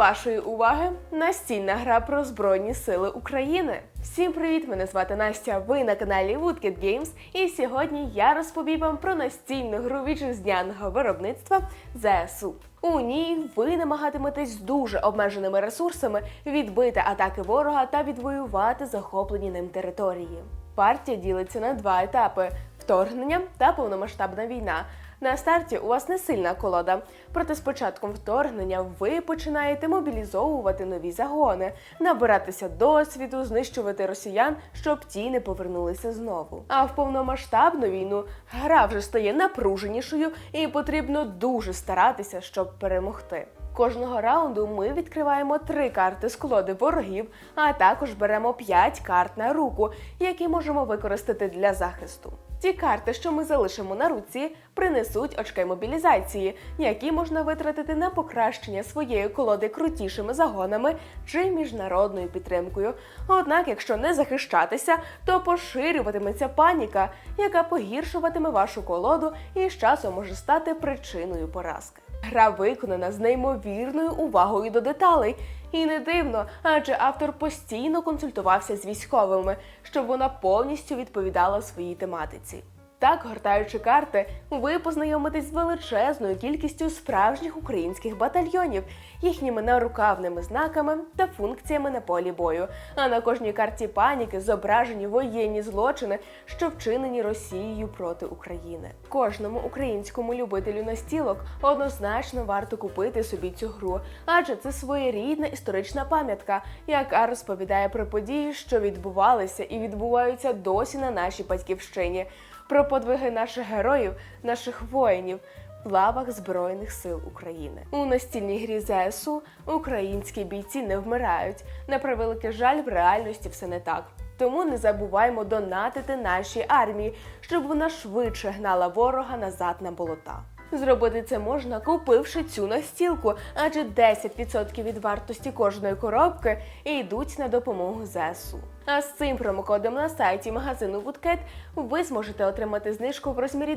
вашої уваги настільна гра про Збройні Сили України. Всім привіт! Мене звати Настя. Ви на каналі Woodkid Games. І сьогодні я розповім вам про настільну гру вітчизняного виробництва ЗСУ. У ній ви намагатиметесь з дуже обмеженими ресурсами відбити атаки ворога та відвоювати захоплені ним території. Партія ділиться на два етапи: вторгнення та повномасштабна війна. На старті у вас не сильна колода, проте з початком вторгнення ви починаєте мобілізовувати нові загони, набиратися досвіду, знищувати росіян, щоб ті не повернулися знову. А в повномасштабну війну гра вже стає напруженішою і потрібно дуже старатися, щоб перемогти. Кожного раунду ми відкриваємо три карти з колоди ворогів, а також беремо п'ять карт на руку, які можемо використати для захисту. Ті карти, що ми залишимо на руці, принесуть очки мобілізації, які можна витратити на покращення своєї колоди крутішими загонами чи міжнародною підтримкою. Однак, якщо не захищатися, то поширюватиметься паніка, яка погіршуватиме вашу колоду і з часом може стати причиною поразки. Гра виконана з неймовірною увагою до деталей. І не дивно, адже автор постійно консультувався з військовими, щоб вона повністю відповідала своїй тематиці. Так, гортаючи карти, ви познайомитесь з величезною кількістю справжніх українських батальйонів, їхніми нарукавними знаками та функціями на полі бою. А на кожній карті паніки зображені воєнні злочини, що вчинені Росією проти України. Кожному українському любителю настілок однозначно варто купити собі цю гру, адже це своєрідна історична пам'ятка, яка розповідає про події, що відбувалися і відбуваються досі на нашій батьківщині про подвиги наших героїв, наших воїнів в лавах Збройних сил України. У настільній грі ЗСУ українські бійці не вмирають. На превеликий жаль, в реальності все не так. Тому не забуваймо донатити нашій армії, щоб вона швидше гнала ворога назад на болота. Зробити це можна, купивши цю настілку, адже 10% від вартості кожної коробки йдуть на допомогу ЗСУ. А з цим промокодом на сайті магазину Woodcat ви зможете отримати знижку в розмірі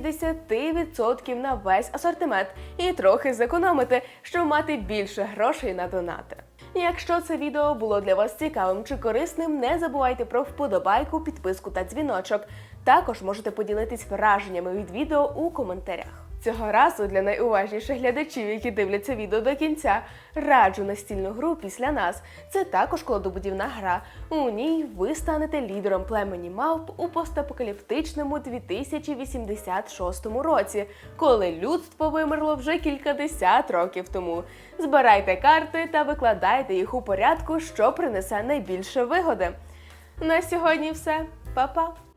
10% на весь асортимент і трохи зекономити, щоб мати більше грошей на донати. Якщо це відео було для вас цікавим чи корисним, не забувайте про вподобайку, підписку та дзвіночок. Також можете поділитись враженнями від відео у коментарях. Цього разу для найуважніших глядачів, які дивляться відео до кінця, раджу настільну гру після нас. Це також кладобудівна гра. У ній ви станете лідером племені мавп у постапокаліптичному 2086 році, коли людство вимерло вже кількадесят років тому. Збирайте карти та викладайте їх у порядку, що принесе найбільше вигоди. На сьогодні все, Па-па!